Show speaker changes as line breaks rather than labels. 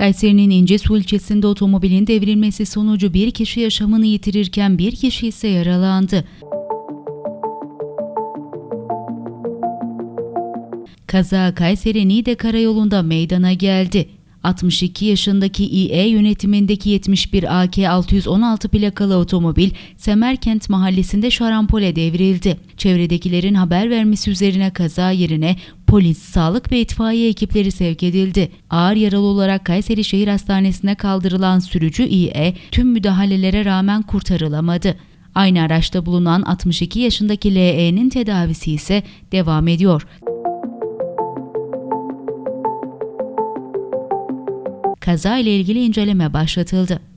Kayseri'nin İncesu ilçesinde otomobilin devrilmesi sonucu bir kişi yaşamını yitirirken bir kişi ise yaralandı. Kaza Kayseri Niğde Karayolu'nda meydana geldi. 62 yaşındaki İE yönetimindeki 71 AK 616 plakalı otomobil Semerkent mahallesinde şarampole devrildi. Çevredekilerin haber vermesi üzerine kaza yerine polis, sağlık ve itfaiye ekipleri sevk edildi. Ağır yaralı olarak Kayseri Şehir Hastanesi'ne kaldırılan sürücü İE tüm müdahalelere rağmen kurtarılamadı. Aynı araçta bulunan 62 yaşındaki LE'nin tedavisi ise devam ediyor. Kaza ile ilgili inceleme başlatıldı.